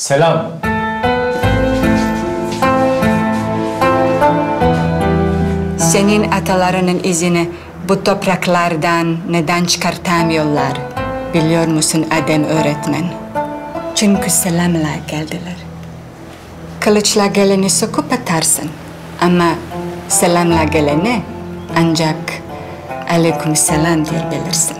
Selam. Senin atalarının izini bu topraklardan neden çıkartamıyorlar? Biliyor musun Adem öğretmen? Çünkü selamla geldiler. Kılıçla geleni sokup atarsın. Ama selamla geleni ancak aleyküm selam diyebilirsin.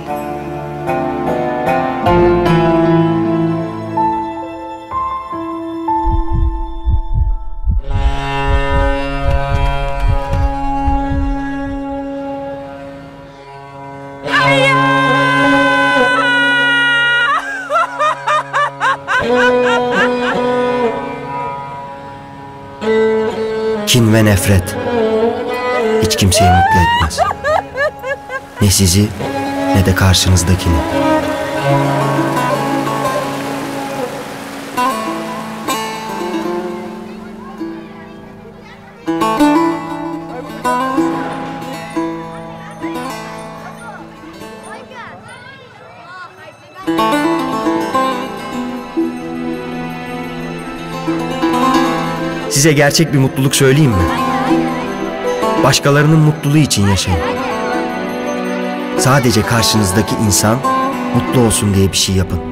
Kin ve nefret hiç kimseyi mutlu etmez. Ne sizi ne de karşınızdakini. Size gerçek bir mutluluk söyleyeyim mi? Başkalarının mutluluğu için yaşayın. Sadece karşınızdaki insan mutlu olsun diye bir şey yapın.